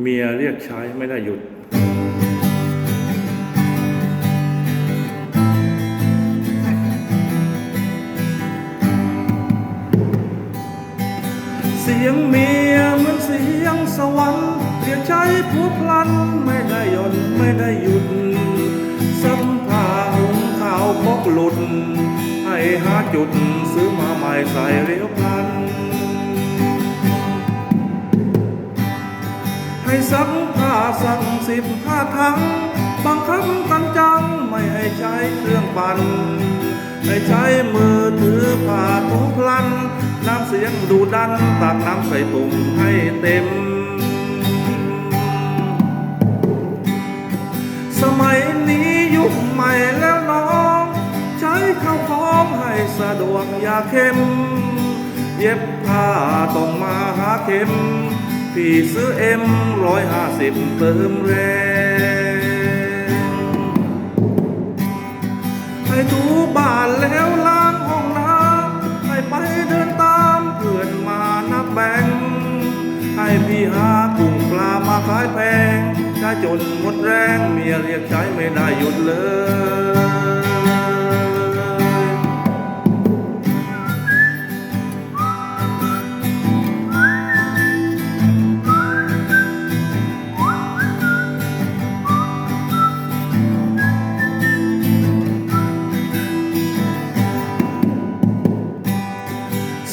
เมียเรียกใช้ไม่ได้หยุด เสียงเมียเหมือนเสียงสวรรค์เรียกใช้ผู้พลันไม่ได้หย่อนไม่ได้หยุดสัมผ้าหุงข้าวพกหลุด ให้หาจุดซื้อมาใหม่ใส่เรียว ให้สักผ้าสั่งสิบห้าทั้งบังคับกันจังไม่ให้ใช้เครื่องปั่นให้ใช้มือถือผ้าทุกพลัน น้ำเสียงดูดันตักน้ำใส่ตุ่มให้เต็ม สมัยนี้ยุคใหม่แล้วน้อง ใช้ข้าวของให้สะดวกอย่าเข้ม เย็บผ้าต้องมาหาเข็ม พี่ซื้อเอ็มร้อยห้าสิบเติมแรงให้ถูบ้านแล้วล้างห้องน้ำให้ไปเดินตามเพื่อนมานับแบ่งให้พี่หากุ้งปลามาขายแพงถ้าจนหมดแรงเมียเรียกใช้ไม่ได้หยุดเลย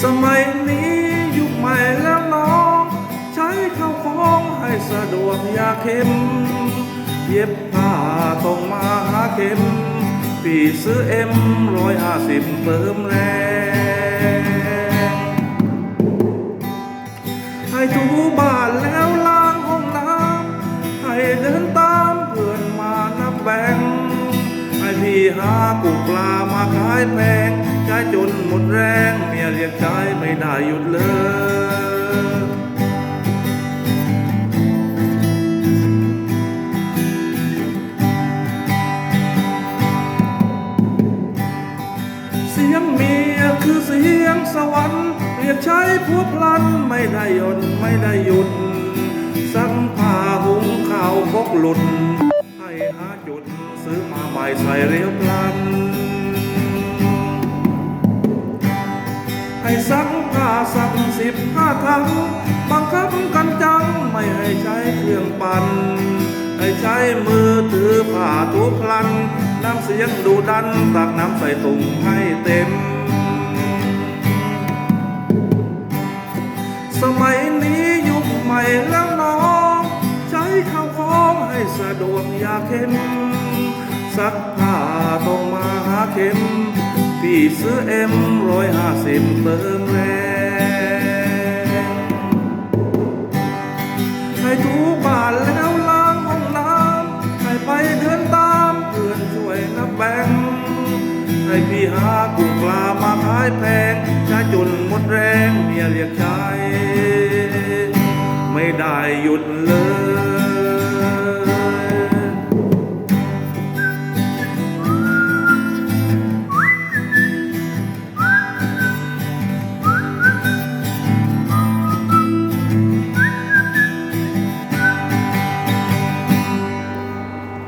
สมัยนี้ยุคใหม่แล้วน้อง ใช้ข้าวของให้สะดวกอย่าเข้มเย็บผ้าต้องมาหาเข็ม ปีซื้อเอ็มร้อยห้าสิบเติมแรง หากุ้งปลามาขายแพงใช้จนหมดแรงเมียเรียกใช้ไม่ได้หยุดเลยเสียงเมียคือเสียงสวรรค์เรียกใช้ผัวพลันไม่ได้หย่อนไม่ได้หยุด สังผ้าหุงข้าวพกหลุดาใหม่ใส่เรียวพลัน ให้สักผ้าสักสิบห้าทั้งบังคับกันจังไม่ให้ใช้เครื่องปั่นให้ใช้มือถือผ้าทุกพลัน น้ำเสียงดูดันตักน้ำใส่ตุ่มให้เต็ม สมัยนี้ยุคใหม่แล้วน้อง ใช้ข้าวของให้สะดวกอย่าเข้ม ซักผ้าต้องมาหาเข็ม พี่ซื้อเอ็มร้อยห้าสิบเติมแรงให้ถูบ้านแล้วล้างห้องน้ำให้ไปเดินตามเพื่อนช่วยนับแบ่งให้พี่หากุ้งปลามาขายแพงใช้จนหมดแรงเมียเรียกใช้ไม่ได้หยุดเลย